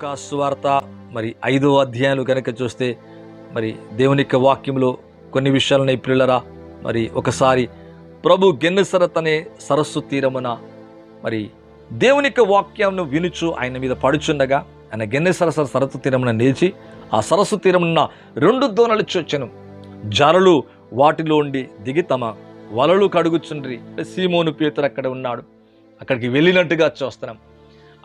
లూకా సువార్త మరి ఐదో అధ్యాయాలు కనుక చూస్తే మరి దేవుని యొక్క వాక్యంలో కొన్ని విషయాలను పిల్లరా మరి ఒకసారి ప్రభు గెన్నెసరత్ అనే సరస్సు తీరమున మరి దేవుని యొక్క వాక్యంను వినుచు ఆయన మీద పడుచుండగా ఆయన గెన్నెసర సరస్సు తీరమున నిలిచి ఆ సరస్సు తీరమున రెండు దోణలు చొచ్చెను. జరలు వాటిలో ఉండి దిగి తమ వలలు కడుగుచుండ్రి. సీమోను పేతురు అక్కడ ఉన్నాడు. అక్కడికి వెళ్ళినట్టుగా చూస్తున్నాం.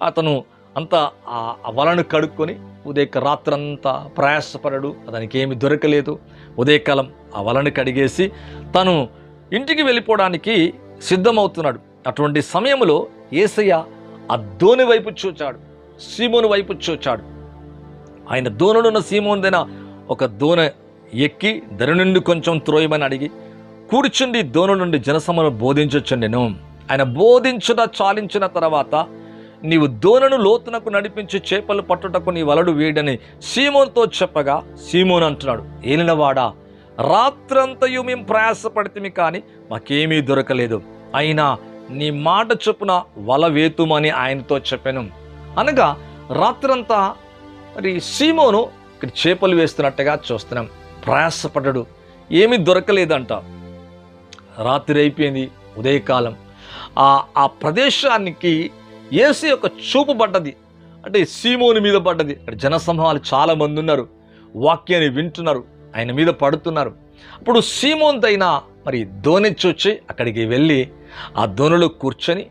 అతను అంతా ఆ వలను కడుక్కొని ఉదయక రాత్రంతా ప్రయాసపడడు. అతనికి ఏమి దొరకలేదు. ఉదయకాలం ఆ వలను కడిగేసి తను ఇంటికి వెళ్ళిపోవడానికి సిద్ధమవుతున్నాడు. అటువంటి సమయంలో ఏసయ్య ఆ దోణి వైపు చూచాడు. సీమోను వైపు చూచాడు. ఆయన దోణుడున్న సీమోందైన ఒక దోన ఎక్కి ధరి నుండి కొంచెం త్రోయమని అడిగి కూర్చుండి దోను నుండి జనసమను బోధించొచ్చు నేను. ఆయన బోధించుట చాలించిన తర్వాత నీవు దోనను లోతునకు నడిపించి చేపలు పట్టుటకు నీ వలడు వేడని సీమోన్తో చెప్పగా సీమోన్ అంటున్నాడు ఏలినవాడా? రాత్రంతయు మేము ప్రయాసపడితే కానీ మాకేమీ దొరకలేదు. అయినా నీ మాట చొప్పున వల వేతుమని ఆయనతో చెప్పాను. అనగా రాత్రంతా మరి సీమోను ఇక్కడ చేపలు వేస్తున్నట్టుగా చూస్తున్నాం. ప్రయాసపడ్డాడు ఏమీ దొరకలేదంట. రాత్రి అయిపోయింది ఉదయకాలం. ఆ ఆ ప్రదేశానికి ఏసు యొక్క చూపు పడ్డది. అంటే సీమోని మీద పడ్డది. అక్కడ జనసమూహాలు చాలామంది ఉన్నారు. వాక్యాన్ని వింటున్నారు. ఆయన మీద పడుతున్నారు. అప్పుడు సీమోన్తైనా మరి దోనెచ్చొచ్చి అక్కడికి వెళ్ళి ఆ దోనిలో కూర్చొని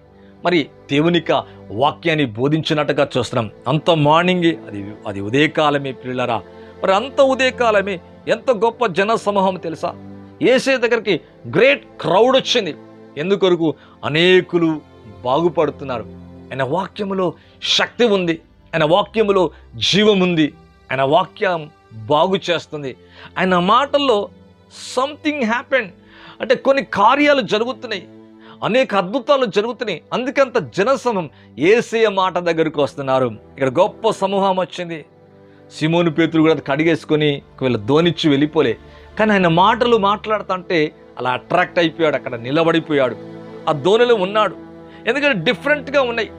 మరి దేవునిక వాక్యాన్ని బోధించినట్టుగా చూస్తున్నాం. అంత మార్నింగ్ అది అది ఉదయకాలమే పిల్లరా. మరి అంత ఉదయకాలమే ఎంత గొప్ప జన సమూహం తెలుసా? ఏసే దగ్గరికి గ్రేట్ క్రౌడ్ వచ్చింది. ఎందుకొరకు? అనేకులు బాగుపడుతున్నారు. ఆయన వాక్యములో శక్తి ఉంది. ఆయన వాక్యములో జీవం ఉంది. ఆయన వాక్యం బాగు చేస్తుంది. ఆయన మాటల్లో సంథింగ్ హ్యాపెండ్ అంటే కొన్ని కార్యాలు జరుగుతున్నాయి. అనేక అద్భుతాలు జరుగుతున్నాయి. అందుకంత జనసమం ఏసయ మాట దగ్గరకు వస్తున్నారు. ఇక్కడ గొప్ప సమూహం వచ్చింది. సిమోను పేతులు కూడా కడిగేసుకొని ఒకవేళ ధోనిచ్చి వెళ్ళిపోలే. కానీ ఆయన మాటలు మాట్లాడుతుంటే అలా అట్రాక్ట్ అయిపోయాడు. అక్కడ నిలబడిపోయాడు. ఆ ధోనిలో ఉన్నాడు. ఎందుకంటే డిఫరెంట్గా ఉన్నాయి.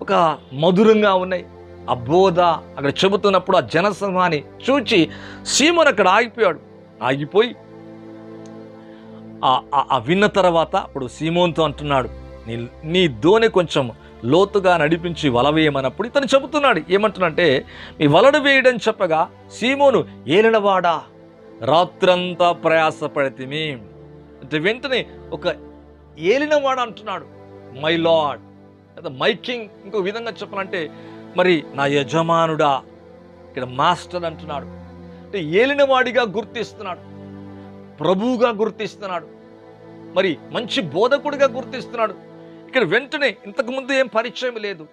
ఒక మధురంగా ఉన్నాయి. ఆ బోధ అక్కడ చెబుతున్నప్పుడు ఆ జనసమూహాన్ని చూచి సీమోన్ అక్కడ ఆగిపోయాడు. ఆగిపోయి ఆ- ఆ- విన్న తర్వాత అప్పుడు సీమోన్తో అంటున్నాడు నీ నీ దోణి కొంచెం లోతుగా నడిపించి వల వేయమన్నప్పుడు ఇతను చెబుతున్నాడు. ఏమంటున్నంటే మీ వలడు వేయడం చెప్పగా సీమోను ఏలినవాడా? రాత్రంతా ప్రయాసపడితిమి. అంటే వెంటనే ఒక ఏలినవాడు అంటున్నాడు మై లాడ్ లేదా మైకింగ్ ఇంకో విధంగా చెప్పాలంటే మరి నా యజమానుడా ఇక్కడ మాస్టర్ అంటున్నాడు. అంటే ఏలినవాడిగా గుర్తిస్తున్నాడు. ప్రభువుగా గుర్తిస్తున్నాడు. మరి మంచి బోధకుడిగా గుర్తిస్తున్నాడు. ఇక్కడ వెంటనే ఇంతకుముందు ఏం పరిచయం లేదు.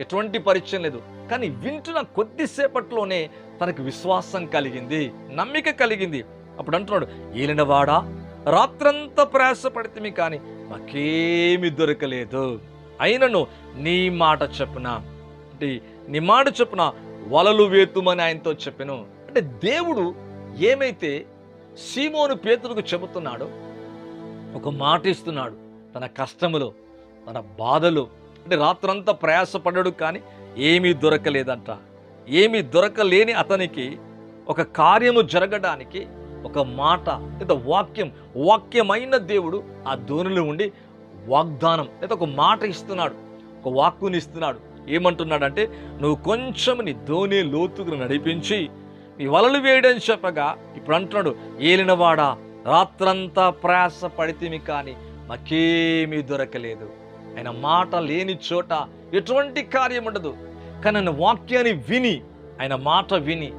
ఎటువంటి పరిచయం లేదు. కానీ వింటున్న కొద్దిసేపట్లోనే తనకు విశ్వాసం కలిగింది నమ్మిక కలిగింది. అప్పుడు అంటున్నాడు ఏలినవాడా? రాత్రంతా ప్రయాసపడితే కానీ మాకేమి దొరకలేదు. అయినను నీ మాట చెప్పున? అంటే నీ మాట చెప్పున? వలలు వేతుమని ఆయనతో చెప్పాను. అంటే దేవుడు ఏమైతే సీమోను పేతులకు చెబుతున్నాడో ఒక మాట ఇస్తున్నాడు తన కష్టములో తన బాధలు. అంటే రాత్రంతా ప్రయాసపడ్డాడు కానీ ఏమీ దొరకలేదంట. ఏమీ దొరకలేని అతనికి ఒక కార్యము జరగడానికి ఒక మాట లేదా వాక్యం వాక్యమైన దేవుడు ఆ ధోనిలో ఉండి వాగ్దానం. లేదా ఒక మాట ఇస్తున్నాడు ఒక వాక్కుని ఇస్తున్నాడు. ఏమంటున్నాడంటే నువ్వు కొంచెం నీ ధోని లోతుకు నడిపించి నీ వలలు వేయడం చెప్పగా ఇప్పుడు అంటున్నాడు ఏలినవాడా రాత్రంతా ప్రయాస పడితేమి కానీ మాకేమీ దొరకలేదు. ఆయన మాట లేని చోట ఎటువంటి కార్యం ఉండదు. కానీ ఆయన వాక్యాన్ని విని ఆయన మాట విని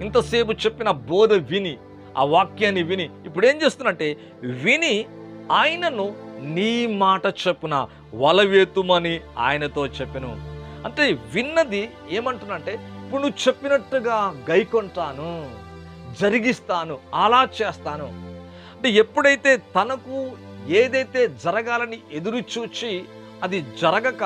ఇంతసేపు చెప్పిన బోధ విని ఆ వాక్యాన్ని విని ఇప్పుడు ఏం చేస్తున్నట్టే విని ఆయనను నీ మాట చెప్పున వలవేతుమని ఆయనతో చెప్పెను. అంటే విన్నది ఏమంటున్నంటే ఇప్పుడు నువ్వు చెప్పినట్టుగా గైకొంటాను జరిగిస్తాను అలా చేస్తాను. అంటే ఎప్పుడైతే తనకు ఏదైతే జరగాలని ఎదురు చూచి అది జరగక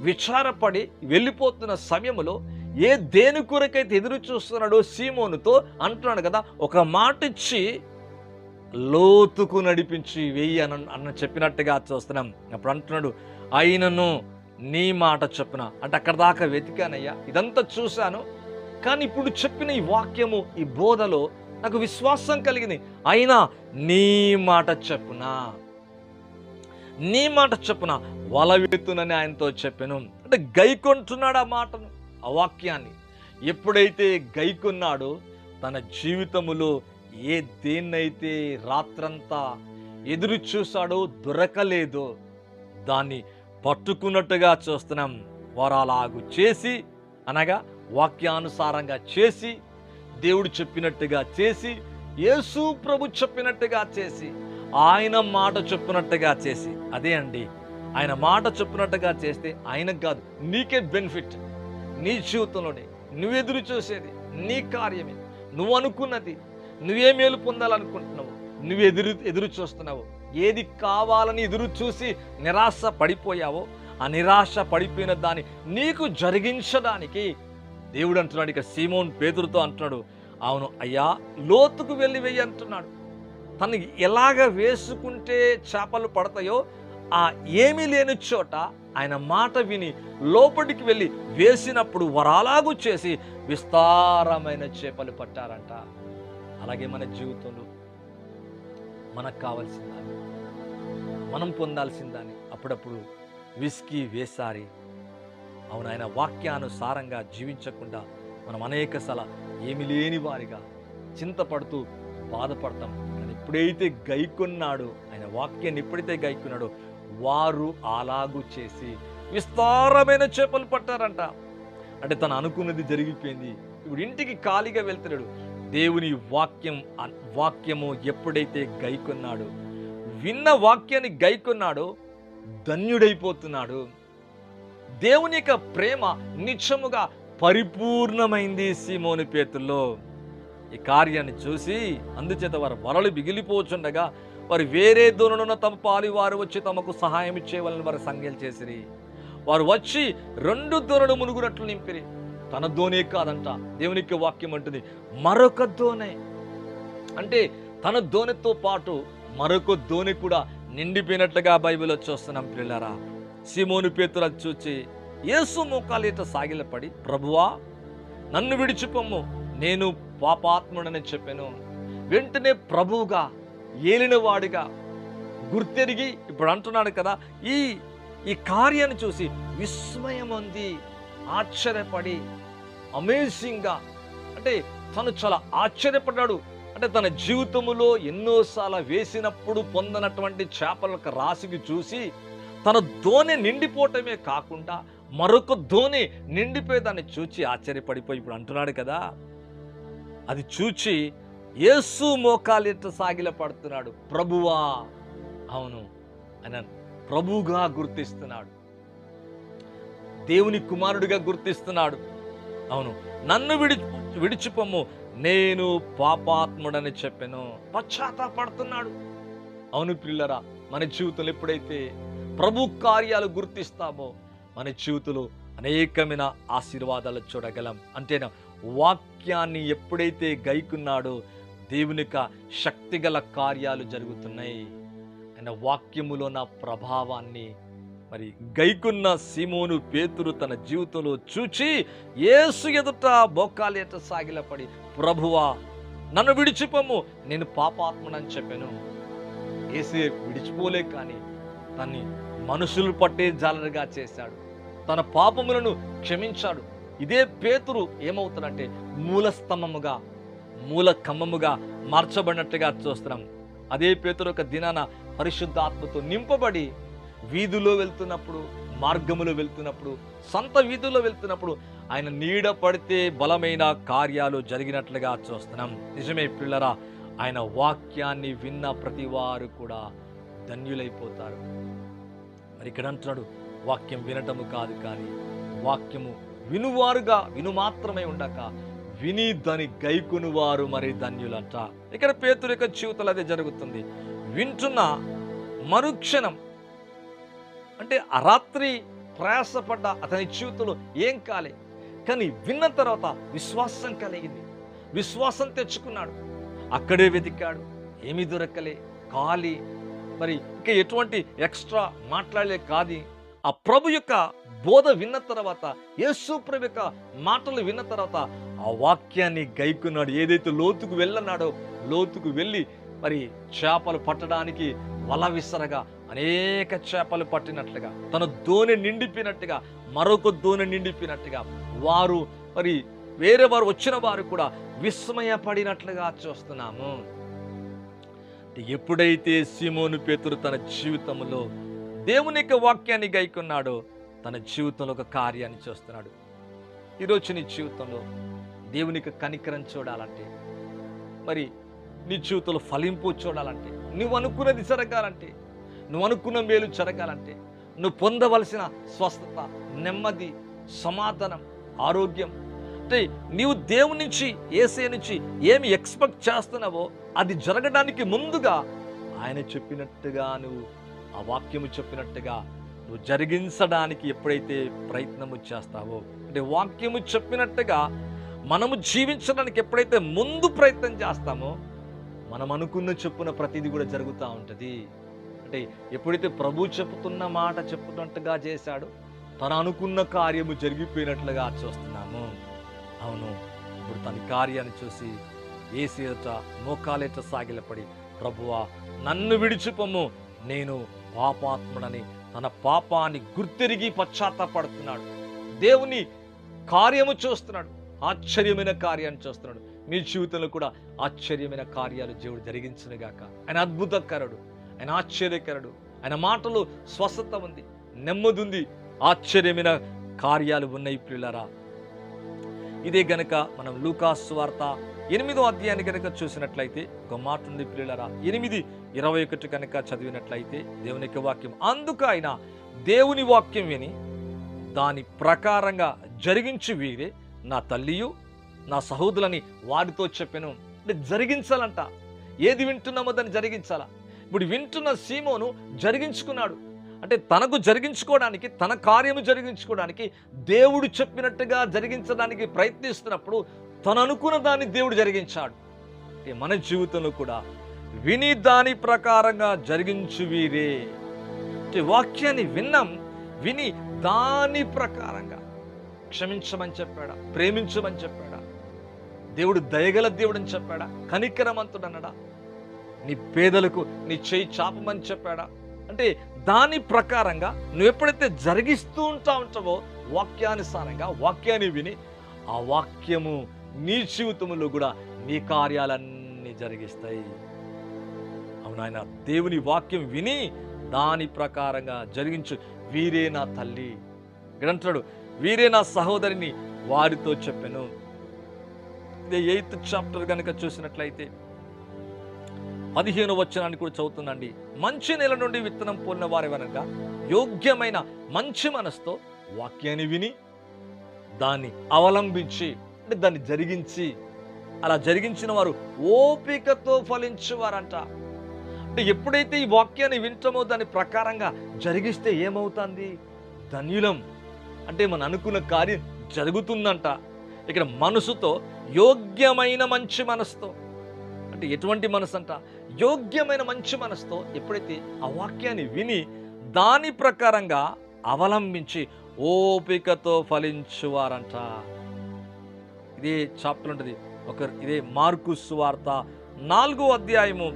విచారపడి వెళ్ళిపోతున్న సమయంలో ఏ దేని కొరకైతే ఎదురు చూస్తున్నాడో సీమోనుతో అంటున్నాడు కదా ఒక మాట ఇచ్చి లోతుకు నడిపించి వెయ్యి అన్న అన్న చెప్పినట్టుగా చూస్తున్నాం అప్పుడు అంటున్నాడు అయినను నీ మాట చొప్పున. అంటే అక్కడ దాకా వెతికానయ్యా. ఇదంతా చూశాను కానీ ఇప్పుడు చెప్పిన ఈ వాక్యము ఈ బోధలో నాకు విశ్వాసం కలిగింది. అయినా నీ మాట చెప్పున నీ మాట చెప్పున వల వెతునని ఆయనతో చెప్పాను. అంటే గైకొంటున్నాడు ఆ మాటను ఆ వాక్యాన్ని. ఎప్పుడైతే గైకొన్నాడో తన జీవితములో ఏ దేన్నైతే రాత్రంతా ఎదురు చూశాడో దొరకలేదో దాన్ని పట్టుకున్నట్టుగా చూస్తున్నాం. వారు అలాగు చేసి అనగా వాక్యానుసారంగా చేసి దేవుడు చెప్పినట్టుగా చేసి యేసు ప్రభు చెప్పినట్టుగా చేసి ఆయన మాట చెప్పినట్టుగా చేసి. అదే అండి ఆయన మాట చెప్పినట్టుగా చేస్తే ఆయనకు కాదు నీకే బెనిఫిట్. నీ జీవితంలోనే నువ్వు ఎదురు చూసేది నీ కార్యమే. నువ్వు అనుకున్నది నువ్వే మేలు పొందాలనుకుంటున్నావు. నువ్వు ఎదురు ఎదురు చూస్తున్నావు. ఏది కావాలని ఎదురు చూసి నిరాశ పడిపోయావో ఆ నిరాశ పడిపోయిన దాన్ని నీకు జరిగించడానికి దేవుడు అంటున్నాడు. ఇక సీమోన్ పేదరుతో అంటున్నాడు అవును అయ్యా లోతుకు వెళ్ళి వెయ్యి అంటున్నాడు. తనకి ఎలాగ వేసుకుంటే చేపలు పడతాయో ఆ ఏమీ లేని చోట ఆయన మాట విని లోపలికి వెళ్ళి వేసినప్పుడు వరాలాగు చేసి విస్తారమైన చేపలు పట్టారంట. అలాగే మన జీవితంలో మనకు కావాల్సిన దాన్ని మనం పొందాల్సిన దాన్ని అప్పుడప్పుడు విసికి వేసారి. అవును ఆయన వాక్యానుసారంగా జీవించకుండా మనం అనేక సల ఏమి లేని వారిగా చింతపడుతూ బాధపడతాం. కానీ ఎప్పుడైతే గైకొన్నాడో ఆయన వాక్యాన్ని ఎప్పుడైతే గైకున్నాడో వారు అలాగు చేసి విస్తారమైన చేపలు పట్టారంట. అంటే తను అనుకున్నది జరిగిపోయింది. ఇప్పుడు ఇంటికి ఖాళీగా వెళ్తున్నాడు దేవుని వాక్యం వాక్యము ఎప్పుడైతే గైకొన్నాడో విన్న వాక్యాన్ని గైకొన్నాడో ధన్యుడైపోతున్నాడు. దేవుని యొక్క ప్రేమ నిత్యముగా పరిపూర్ణమైంది సీమోని పేతుల్లో. ఈ కార్యాన్ని చూసి అందుచేత వారు వలలు బిగిలిపోచుండగా వారు వేరే దూరనున్న తమ పాలి వారు వచ్చి తమకు సహాయం ఇచ్చేవాళ్ళని వారు సంజ్ఞలు చేసిరి. వారు వచ్చి రెండు దూరలు మునుగునట్లు నింపిరి. తన దోనే కాదంట. దేవునికి వాక్యం అంటుంది మరొక దోనే అంటే తన ధోనితో పాటు మరొక ధోని కూడా నిండిపోయినట్లుగా బైబిల్లో చూస్తున్నాం పిల్లరా సిమోను పేతుర చూచి యేసు మోకాలేట సాగిలపడి ప్రభువా నన్ను విడిచిపోము నేను పాపాత్ముడని చెప్పాను. వెంటనే ప్రభువుగా ఏలినవాడిగా గుర్తెరిగి ఇప్పుడు అంటున్నాడు కదా ఈ ఈ కార్యాన్ని చూసి విస్మయం ఉంది ఆశ్చర్యపడి అమేజింగ్గా అంటే తను చాలా ఆశ్చర్యపడ్డాడు. అంటే తన జీవితంలో ఎన్నోసార్లు వేసినప్పుడు పొందనటువంటి చేపలకు రాశికి చూసి తన దోణి నిండిపోవటమే కాకుండా మరొక దోణి నిండిపోయేదాన్ని చూచి ఆశ్చర్యపడిపోయి ఇప్పుడు అంటున్నాడు కదా. అది చూచి యేసు మోకాలిట సాగిల పడుతున్నాడు. ప్రభువా అవును అని ప్రభుగా గుర్తిస్తున్నాడు. దేవుని కుమారుడిగా గుర్తిస్తున్నాడు. అవును. నన్ను విడి విడిచిపోము నేను పాపాత్ముడని చెప్పాను. పశ్చాత్తాపడుతున్నాడు. అవును పిల్లరా మన జీవితంలో ఎప్పుడైతే ప్రభు కార్యాలు గుర్తిస్తామో మన జీవితంలో అనేకమైన ఆశీర్వాదాలు చూడగలం. అంతేనా? వాక్యాన్ని ఎప్పుడైతే గైకున్నాడో దేవుని యొక్క శక్తిగల కార్యాలు జరుగుతున్నాయి. ఆయన వాక్యములో నా ప్రభావాన్ని మరి గైకున్న సీమోను పేతురు తన జీవితంలో చూచి ఏసు ఎదుట బొక్కాలేట సాగిలపడి ప్రభువా నన్ను విడిచిపోము నేను పాపాత్మనని చెప్పాను. ఏసే విడిచిపోలే కానీ తన్ని మనుషులు పట్టే జాలరుగా చేశాడు. తన పాపములను క్షమించాడు. ఇదే పేతురు ఏమవుతాడంటే మూల స్తంభముగా మూల కమ్మముగా మార్చబడినట్టుగా చూస్తున్నాం. అదే పేతురు ఒక దినాన పరిశుద్ధాత్మతో నింపబడి వీధిలో వెళ్తున్నప్పుడు మార్గములో వెళ్తున్నప్పుడు సొంత వీధుల్లో వెళ్తున్నప్పుడు ఆయన నీడ పడితే బలమైన కార్యాలు జరిగినట్లుగా చూస్తున్నాం. నిజమే పిల్లరా ఆయన వాక్యాన్ని విన్న ప్రతి వారు కూడా ధన్యులైపోతారు. మరి ఇక్కడ అంటున్నాడు వాక్యం వినటము కాదు కానీ వాక్యము వినువారుగా విను మాత్రమే ఉండక విని దాని గైకొనువారు మరి ధన్యులంట. ఇక్కడ పేతురు యొక్క జీవితంలో అదే జరుగుతుంది. వింటున్న మరుక్షణం అంటే ఆ రాత్రి ప్రయాసపడ్డ అతని జీవితంలో ఏం కాలే. కానీ విన్న తర్వాత విశ్వాసం కలిగింది. విశ్వాసం తెచ్చుకున్నాడు. అక్కడే వెతికాడు. ఏమీ దొరకలే. ఖాళీ. మరి ఇంకా ఎటువంటి ఎక్స్ట్రా మాట్లాడలే కాదు. ఆ ప్రభు యొక్క బోధ విన్న తర్వాత యేసు ప్రభు యొక్క మాటలు విన్న తర్వాత ఆ వాక్యాన్ని గైకున్నాడు. ఏదైతే లోతుకు వెళ్ళన్నాడో లోతుకు వెళ్ళి మరి చేపలు పట్టడానికి వల విసరగా అనేక చేపలు పట్టినట్లుగా తన దోణి నిండిపోయినట్టుగా మరొక దోణి నిండిపోయినట్టుగా వారు మరి వేరే వారు వచ్చిన వారు కూడా విస్మయపడినట్లుగా చూస్తున్నాము. ఎప్పుడైతే సిమోను పేతురు తన జీవితంలో దేవుని యొక్క వాక్యాన్ని గైకున్నాడో తన జీవితంలో ఒక కార్యాన్ని చేస్తున్నాడు. ఈరోజు నీ జీవితంలో దేవుని యొక్క కనికరం చూడాలంటే మరి నీ జీవితంలో ఫలింపు చూడాలంటే నువ్వు అనుకున్నది జరగాలంటే నువ్వు అనుకున్న మేలు జరగాలంటే నువ్వు పొందవలసిన స్వస్థత నెమ్మది సమాధానం ఆరోగ్యం. అంటే నీవు దేవుని నుంచి ఏసే నుంచి ఏమి ఎక్స్పెక్ట్ చేస్తున్నావో అది జరగడానికి ముందుగా ఆయన చెప్పినట్టుగా నువ్వు ఆ వాక్యము చెప్పినట్టుగా నువ్వు జరిగించడానికి ఎప్పుడైతే ప్రయత్నము చేస్తావో అంటే వాక్యము చెప్పినట్టుగా మనము జీవించడానికి ఎప్పుడైతే ముందు ప్రయత్నం చేస్తామో మనం అనుకున్న చెప్పున ప్రతిదీ కూడా జరుగుతూ ఉంటుంది. అంటే ఎప్పుడైతే ప్రభు చెప్తున్న మాట చెప్పుతున్నట్టుగా చేశాడు తను అనుకున్న కార్యము జరిగిపోయినట్లుగా చూస్తున్నాము. అవును ఇప్పుడు తన కార్యాన్ని చూసి ఏసేట మోకాలేట సాగిలపడి ప్రభువా నన్ను విడిచిపోము నేను పాపాత్ముడని తన పాపాన్ని గుర్తిరిగి పశ్చాత్తాపడుతున్నాడు. దేవుని కార్యము చూస్తున్నాడు ఆశ్చర్యమైన కార్యాన్ని చూస్తున్నాడు. మీ జీవితంలో కూడా ఆశ్చర్యమైన కార్యాలు దేవుడు జరిగించునుగాక. ఆయన అద్భుతకరుడు. ఆయన ఆశ్చర్యకరుడు. ఆయన మాటలు స్వస్థత ఉంది నెమ్మది ఉంది ఆశ్చర్యమైన కార్యాలు ఉన్నాయి ప్రియులరా. ఇదే గనక మనం లూకాస్ వార్త ఎనిమిదో అధ్యాయాన్ని కనుక చూసినట్లయితే ఒక మాట ఉంది ప్రియులరా. ఎనిమిది ఇరవై ఒకటి కనుక చదివినట్లయితే దేవుని యొక్క వాక్యం. అందుకు ఆయన దేవుని వాక్యం విని దాని ప్రకారంగా జరిగించి వీరే నా తల్లియు నా సహోదరులని వారితో చెప్పాను. అంటే జరిగించాలంట. ఏది వింటున్నామో దాన్ని జరిగించాలా? ఇప్పుడు వింటున్న సీమోను జరిగించుకున్నాడు. అంటే తనకు జరిగించుకోవడానికి తన కార్యము జరిగించుకోవడానికి దేవుడు చెప్పినట్టుగా జరిగించడానికి ప్రయత్నిస్తున్నప్పుడు తను అనుకున్న దాన్ని దేవుడు జరిగించాడు. అంటే మన జీవితంలో కూడా విని దాని ప్రకారంగా జరిగించు వీరే. అంటే వాక్యాన్ని విన్నాం విని దాని ప్రకారంగా క్షమించమని చెప్పాడా ప్రేమించమని చెప్పాడా దేవుడు దయగల దేవుడు అని చెప్పాడా కనికరమంతుడు అన్నాడా నీ పేదలకు నీ చేయి చాపమని చెప్పాడా? అంటే దాని ప్రకారంగా నువ్వు ఎప్పుడైతే జరిగిస్తూ ఉంటా ఉంటావో వాక్యానుసారంగా వాక్యాన్ని విని ఆ వాక్యము నీ జీవితంలో కూడా నీ కార్యాలన్నీ జరిగిస్తాయి. అవునాయన దేవుని వాక్యం విని దాని ప్రకారంగా జరిగించు. వీరే నా తల్లి. ఇక్కడ అంటాడు వీరే నా సహోదరిని వారితో చెప్పాను. ఎయిత్ చాప్టర్ కనుక చూసినట్లయితే పదిహేను వచనాన్ని కూడా చదువుతుందండి. మంచి నెల నుండి విత్తనం పొందిన వారి వెనక యోగ్యమైన మంచి మనసుతో వాక్యాన్ని విని దాన్ని అవలంబించి అంటే దాన్ని జరిగించి అలా జరిగించిన వారు ఓపికతో ఫలించేవారంట. అంటే ఎప్పుడైతే ఈ వాక్యాన్ని వింటామో దాని ప్రకారంగా జరిగిస్తే ఏమవుతుంది? ధన్యులం. అంటే మనం అనుకున్న కార్యం జరుగుతుందంట. ఇక్కడ మనసుతో యోగ్యమైన మంచి మనసుతో. అంటే ఎటువంటి మనసు అంట యోగ్యమైన మంచి మనసుతో ఎప్పుడైతే ఆ వాక్యాన్ని విని దాని ప్రకారంగా అవలంబించి ఓపికతో ఫలించువారంట. ఇదే చాప్టర్ ఉంటుంది. ఒక ఇదే మార్కు సువార్త నాలుగో అధ్యాయము.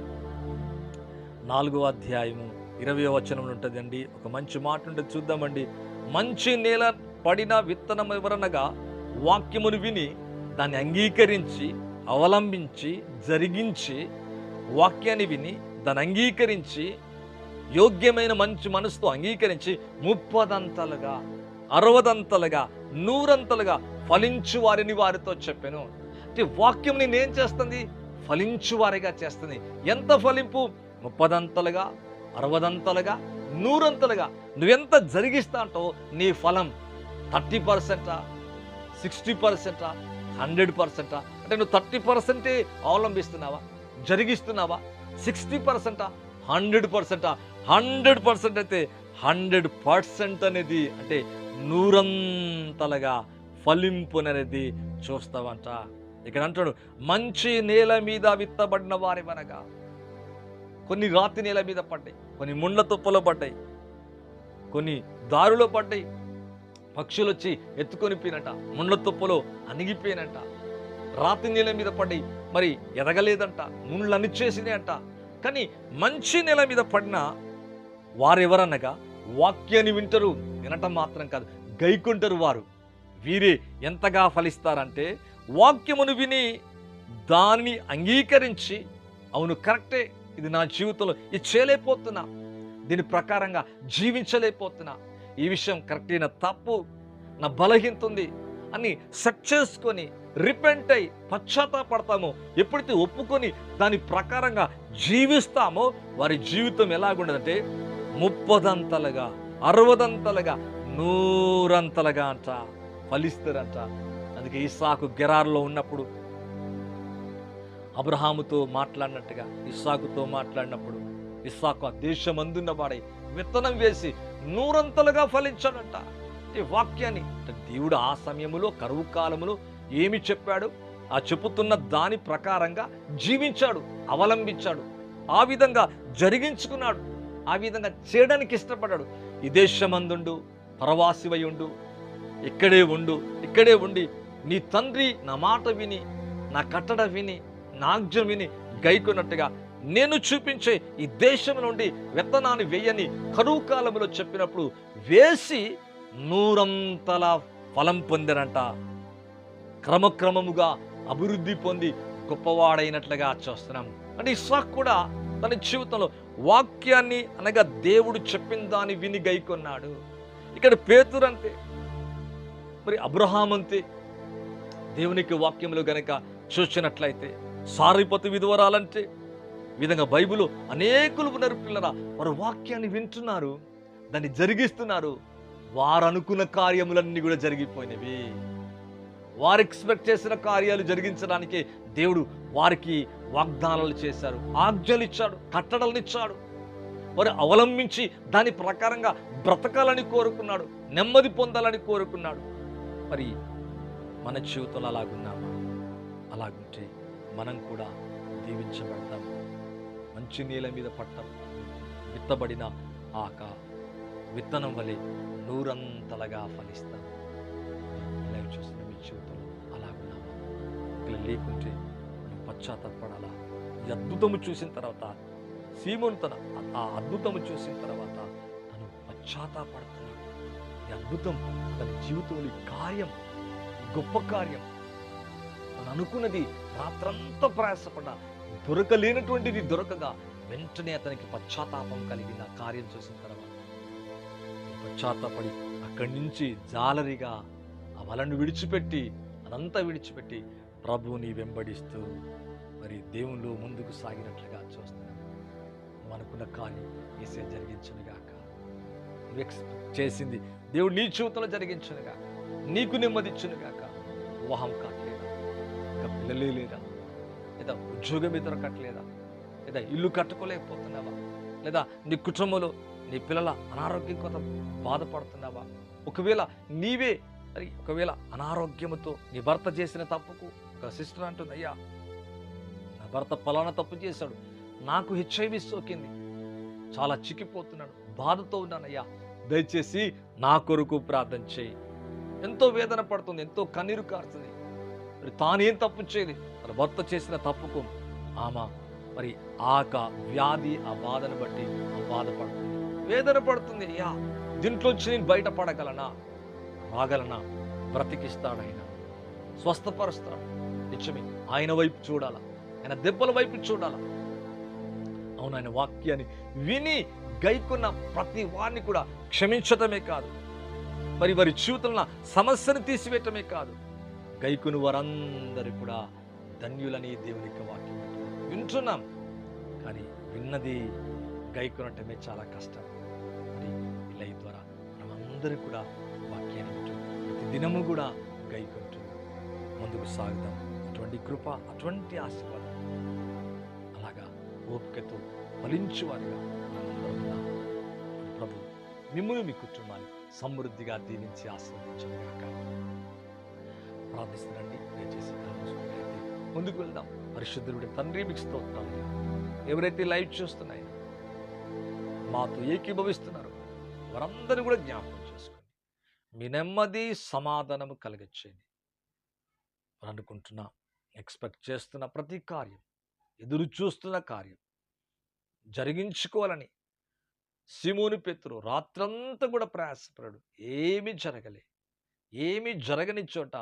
నాలుగో అధ్యాయము ఇరవై వచనంలో ఉంటుందండి. ఒక మంచి మాట ఉంటుంది చూద్దామండి. మంచి నేల పడిన విత్తనం ఎవరనగా వాక్యమును విని దాన్ని అంగీకరించి అవలంబించి జరిగించి వాక్యాన్ని విని దాన్ని అంగీకరించి యోగ్యమైన మంచి మనసుతో అంగీకరించి ముప్పదంతలుగా అరవదంతలుగా నూరంతలుగా ఫలించు వారిని వారితో చెప్పాను. అంటే వాక్యం నేనేం చేస్తుంది? ఫలించు వారిగా చేస్తుంది. ఎంత ఫలింపు? ముప్పదంతలుగా అరవదంతలుగా నూరంతలుగా. నువ్వెంత జరిగిస్తా నీ ఫలం థర్టీ పర్సెంటా సిక్స్టీ పర్సెంటా హండ్రెడ్ పర్సెంటా? అంటే నువ్వు థర్టీ పర్సెంటే అవలంబిస్తున్నావా? జరిగిస్తున్నావా? సిక్స్టీ పర్సెంటా హండ్రెడ్ పర్సెంటా హండ్రెడ్ పర్సెంట్ అయితే హండ్రెడ్ పర్సెంట్ అనేది అంటే నూరంతలుగా ఫలింపుననేది చూస్తావంట. ఇక్కడ అంటాడు మంచి నేల మీద విత్తబడిన వారి వనగా కొన్ని రాతి నేల మీద పడ్డాయి కొన్ని ముండ్ల తుప్పలో పడ్డాయి కొన్ని దారిలో పడ్డాయి పక్షులు వచ్చి ఎత్తుకొని పోయినట ముండ్ల తుప్పలో అణిగిపోయినట రాతి నీళ్ళ మీద పడి మరి ఎదగలేదంట ముండ్లు అంట. కానీ మంచి నెల మీద పడిన వారెవరనగా వాక్యాన్ని వింటారు వినటం మాత్రం కాదు గైకుంటారు వారు. వీరే ఎంతగా ఫలిస్తారంటే వాక్యమును విని దానిని అంగీకరించి అవును కరెక్టే ఇది నా జీవితంలో ఇది చేయలేకపోతున్నా. దీని ప్రకారంగా జీవించలేకపోతున్నా. ఈ విషయం కరెక్టైన తప్పు నా బలహీనత ఉంది అని సెట్ చేసుకొని రిపెంట్ అయి పశ్చాత్తాపడతామో ఎప్పుడైతే ఒప్పుకొని దాని ప్రకారంగా జీవిస్తామో వారి జీవితం ఎలాగుండదంటే ముప్పదంతలుగా అరవదంతలుగా నూరంతలుగా అంట ఫలిస్తారంట. అందుకే ఇస్సాకు గెరారులో ఉన్నప్పుడు అబ్రహాముతో మాట్లాడినట్టుగా ఇస్సాకుతో మాట్లాడినప్పుడు ఇస్సాకు ఆ దేశం వాడై విత్తనం వేసి నూరంతలుగా ఫలించాడంట. ఈ వాక్యాన్ని అంటే దేవుడు ఆ సమయంలో కరువు కాలంలో ఏమి చెప్పాడు? ఆ చెప్పుతున్న దాని ప్రకారంగా జీవించాడు అవలంబించాడు ఆ విధంగా జరిగించుకున్నాడు ఆ విధంగా చేయడానికి ఇష్టపడ్డాడు. ఈ దేశమందుండు పరవాసివై ఉండు ఇక్కడే ఉండు ఇక్కడే ఉండి నీ తండ్రి నా మాట విని నా కట్టడ విని నాగ్జం విని గైకున్నట్టుగా నేను చూపించే ఈ దేశం నుండి విత్తనాన్ని వేయని కరువు కాలంలో చెప్పినప్పుడు వేసి నూరంతల ఫలం పొందినంట క్రమక్రమముగా అభివృద్ధి పొంది గొప్పవాడైనట్లుగా చూస్తున్నాం. అంటే ఇస్సాక్ కూడా తన జీవితంలో వాక్యాన్ని అనగా దేవుడు చెప్పిన దాన్ని విని గైకొన్నాడు. ఇక్కడ పేతురు అంతే మరి అబ్రహాం అంతే దేవునికి వాక్యములు గనక చూసినట్లయితే సారిపతి విధవరాలంటే విధంగా బైబిల్ అనేకులు ఉన్నారు పిల్లరా వారు వాక్యాన్ని వింటున్నారు దాన్ని జరిగిస్తున్నారు. వారు అనుకున్న కార్యములన్నీ కూడా జరిగిపోయినవి. వారు ఎక్స్పెక్ట్ చేసిన కార్యాలు జరిగించడానికి దేవుడు వారికి వాగ్దానాలు చేశారు ఆజ్ఞలు ఇచ్చాడు కట్టడలను ఇచ్చాడు. వారు అవలంబించి దాని ప్రకారంగా బ్రతకాలని కోరుకున్నాడు నెమ్మది పొందాలని కోరుకున్నాడు. మరి మన జీవితంలో అలాగున్నామా? అలాగుంటే మనం కూడా దీవించబడతాం. మంచి నీళ్ళ మీద పట్టం విత్తబడిన ఆక విత్తనం వలె నూరంతలుగా ఫలిస్తాం. ఇలా లేకుంటే మనం పశ్చాత్తపడాలా ఈ అద్భుతము చూసిన తర్వాత సీమోను తన ఆ అద్భుతము చూసిన తర్వాత తను పశ్చాత్తాపడుతున్నాడు. ఈ అద్భుతం తన జీవితంలో కార్యం గొప్ప కార్యం. తను అనుకున్నది రాత్రంతా ప్రయాసపడ్డా. దొరకలేనటువంటిది దొరకగా వెంటనే అతనికి పశ్చాత్తాపం కలిగిన కార్యం చూసిన తర్వాత. పశ్చాత్తాపడి అక్కడి నుంచి జాలరిగా ఆ వలను విడిచిపెట్టి అనంతా విడిచిపెట్టి ప్రభువుని వెంబడిస్తూ మరి దేవుళ్ళు ముందుకు సాగినట్లుగా చూస్తున్నాను మనకున్న కార్యం ఏసే జరిగించునుగాక. నువ్వు ఎక్స్పెక్ట్ చేసింది దేవుడు నీ జీవితంలో జరిగించనుగాక నీకు నెమ్మదిచ్చునుగాక. వివాహం కావట్లేదా ఇంకా పిల్లలే లేదా లేదా ఉద్యోగం దొరకట్లేదా లేదా ఇల్లు కట్టుకోలేకపోతున్నావా? లేదా నీ కుటుంబంలో నీ పిల్లల అనారోగ్యం కోసం బాధపడుతున్నావా? ఒకవేళ నీవే మరి ఒకవేళ అనారోగ్యముతో నీ భర్త చేసిన తప్పుకు ఒక సిస్టర్ అంటుంది అయ్యా నా భర్త పలానా తప్పు చేశాడు. నాకు హెచ్ఐవి సోకింది చాలా చిక్కిపోతున్నాడు. బాధతో ఉన్నానయ్యా దయచేసి నా కొరకు ప్రార్థన చేయి. ఎంతో వేదన పడుతుంది ఎంతో కన్నీరు కారుతుంది. మరి తానేం తప్పు చేయదు తన భర్త చేసిన తప్పుకు ఆమె మరి ఆక వ్యాధి ఆ బాధను బట్టి ఆ బాధపడుతుంది. వేదన పడుతుంది అయ్యా. దీంట్లోంచి నేను బయటపడగలనా? రాగలనా? బ్రతికిస్తాడైనా? స్వస్థపరుస్తాడు. నిజమే. ఆయన వైపు చూడాలా? ఆయన దెబ్బల వైపు చూడాలా? అవును ఆయన వాక్యాన్ని విని గైకున్న ప్రతి వారిని కూడా క్షమించటమే కాదు. మరి వారి జీవితంలో సమస్యను తీసివేయటమే కాదు. గైకుని వారందరూ కూడా ధన్యులని దేవుని యొక్క వాక్యం వింటున్నాం. కానీ విన్నది గైకొనటమే చాలా కష్టం. మరి ఇలా ద్వారా మనమందరూ కూడా వాక్యాన్ని ప్రతి దినము కూడా గైకుంటూ ముందుకు సాగుదాం. అటువంటి కృప అటువంటి ఆశీర్వాదం. అలాగా ఓపికతో ఫలించువారుగా మనందరం ప్రభు మిమ్మల్ని మీ కుటుంబాన్ని సమృద్ధిగా దీవించి ఆశీర్వదించగాక ప్రార్థిస్తున్నాండి దయచేసి ముందుకు వెళ్దాం. పరిశుద్ధుడి తండ్రి మీకు స్తోత్రాలు. ఎవరైతే లైవ్ చూస్తున్నాయో మాతో ఏకీభవిస్తున్నారు వారందరినీ కూడా జ్ఞాపకం చేసుకోండి. మీ నెమ్మది సమాధానము కలిగించేది వారు ఎక్స్పెక్ట్ చేస్తున్న ప్రతి కార్యం ఎదురు చూస్తున్న కార్యం జరిగించుకోవాలని సిమోని పెత్తురు రాత్రంతా కూడా ప్రయాసపడాడు. ఏమీ జరగలే. ఏమీ జరగని చోట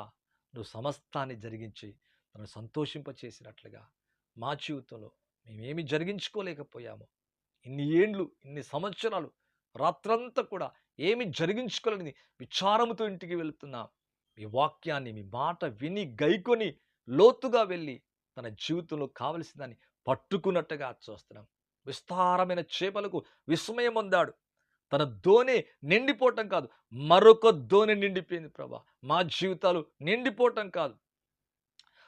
నువ్వు సమస్తాన్ని జరిగించి తను సంతోషింపచేసినట్లుగా మా జీవితంలో మేమేమి జరిగించుకోలేకపోయాము. ఇన్ని ఏండ్లు ఇన్ని సంవత్సరాలు రాత్రంతా కూడా ఏమి జరిగించుకోలేని విచారముతో ఇంటికి వెళుతున్నా మీ వాక్యాన్ని మీ మాట విని గైకొని లోతుగా వెళ్ళి తన జీవితంలో కావలసిందని పట్టుకున్నట్టుగా చూస్తున్నాం. విస్తారమైన చేపలకు విస్మయం పొందాడు తన ధోని నిండిపోవటం కాదు. మరొక దోణి నిండిపోయింది ప్రభా. మా జీవితాలు నిండిపోవటం కాదు.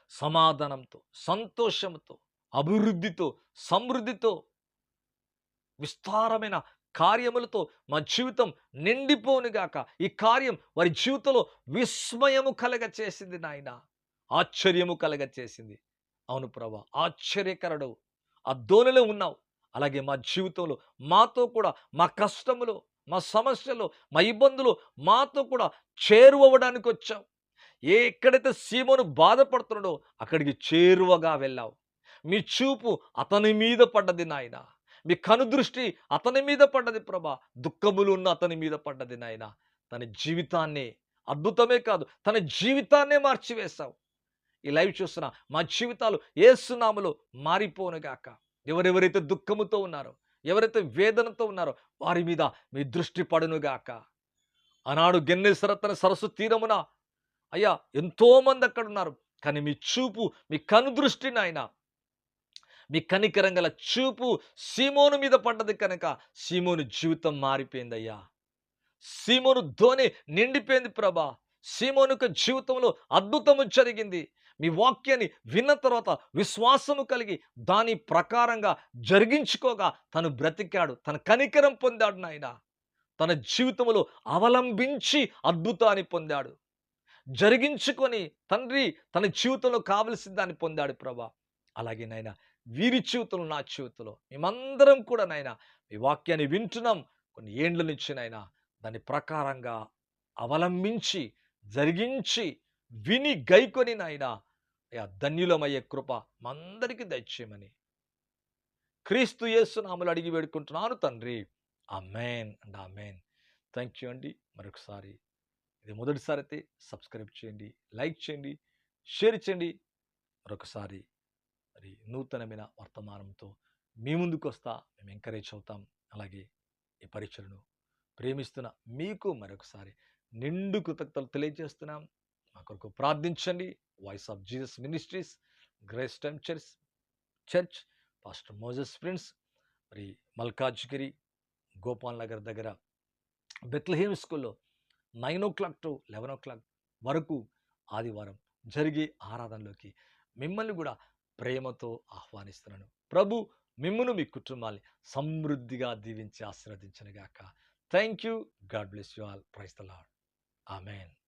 సమాధానంతో సంతోషంతో అభివృద్ధితో సమృద్ధితో విస్తారమైన కార్యములతో మా జీవితం నిండిపోనుగాక ఈ కార్యం వారి జీవితంలో విస్మయము కలగ చేసింది నాయన. ఆశ్చర్యము కలగ చేసింది అవును ప్రభా ఆశ్చర్యకరుడు ఆ దోణిలో ఉన్నావు. అలాగే మా జీవితంలో మాతో కూడా మా కష్టములో మా సమస్యలు మా ఇబ్బందులు మాతో కూడా చేరువవడానికి వచ్చావు ఏ ఎక్కడైతే సీమను బాధపడుతున్నాడో అక్కడికి చేరువగా వెళ్ళావు. మీ చూపు అతని మీద పడ్డది నాయన. మీ కనుదృష్టి అతని మీద పడ్డది ప్రభా. దుఃఖములు ఉన్న అతని మీద పడ్డది నాయన. తన జీవితాన్ని అద్భుతమే కాదు తన జీవితాన్నే మార్చివేశావు. ఈ లైవ్ చూస్తున్నా మా జీవితాలు ఏసునాములో మారిపోనుగాక ఎవరెవరైతే దుఃఖముతో ఉన్నారో ఎవరైతే వేదనతో ఉన్నారో వారి మీద మీ దృష్టి పడునుగాక ఆనాడు గెన్నెసరత్తన సరస్సు తీరమున అయ్యా ఎంతోమంది అక్కడ ఉన్నారు కానీ మీ చూపు మీ కనుదృష్టి నాయన మీ కనికరంగల చూపు సీమోను మీద పడ్డది కనుక సీమోను జీవితం మారిపోయిందయ్యా. సీమోను ధోని నిండిపోయింది ప్రభా. సీమోను యొక్క జీవితంలో అద్భుతము జరిగింది. మీ వాక్యాన్ని విన్న తర్వాత విశ్వాసము కలిగి దాని ప్రకారంగా జరిగించుకోగా తను బ్రతికాడు తన కనికరం పొందాడు నాయన. తన జీవితంలో అవలంబించి అద్భుతాన్ని పొందాడు. జరిగించుకొని తండ్రి తన జీవితంలో కావలసిన దాన్ని పొందాడు ప్రభా. అలాగే నాయన వీరి జీవితంలో నా జీవితంలో మేమందరం కూడా నాయన మీ వాక్యాన్ని వింటున్నాం. కొన్ని ఏండ్ల నుంచి నాయన దాని ప్రకారంగా అవలంబించి జరిగించి విని గైకొని నాయన ధన్యులమయ్యే కృప మందరికి దయచేయమని. క్రీస్తు యేసు నామలు అడిగి వేడుకుంటున్నాను తండ్రి. ఆ మేన్ అండ్ ఆ మేన్ థ్యాంక్ యూ అండి. మరొకసారి ఇది మొదటిసారి అయితే సబ్స్క్రైబ్ చేయండి లైక్ చేయండి షేర్ చేయండి. మరొకసారి మరి నూతనమైన వర్తమానంతో మీ ముందుకు వస్తా మేము ఎంకరేజ్ అవుతాం. అలాగే ఈ పరీక్షలను ప్రేమిస్తున్న మీకు మరొకసారి నిండు కృతజ్ఞతలు తెలియజేస్తున్నాం. మా కొరకు ప్రార్థించండి. Voice of Jesus ministries grace time church church pastor Moses friends మరి మల్కాజ్గిరి గోపాల్ నగర్ దగ్గర బెత్లహేమ్ స్కూల్లో nine o'clock to eleven o'clock వరకు ఆదివారం జరిగే ఆరాధనలోకి మిమ్మల్ని కూడా ప్రేమతో ఆహ్వానిస్తున్నాను. ప్రభు మిమ్మను మీ కుటుంబాన్ని సమృద్ధిగా దీవించి ఆశీర్వదించనుగాక. Thank you. God bless you all. Praise the Lord amen.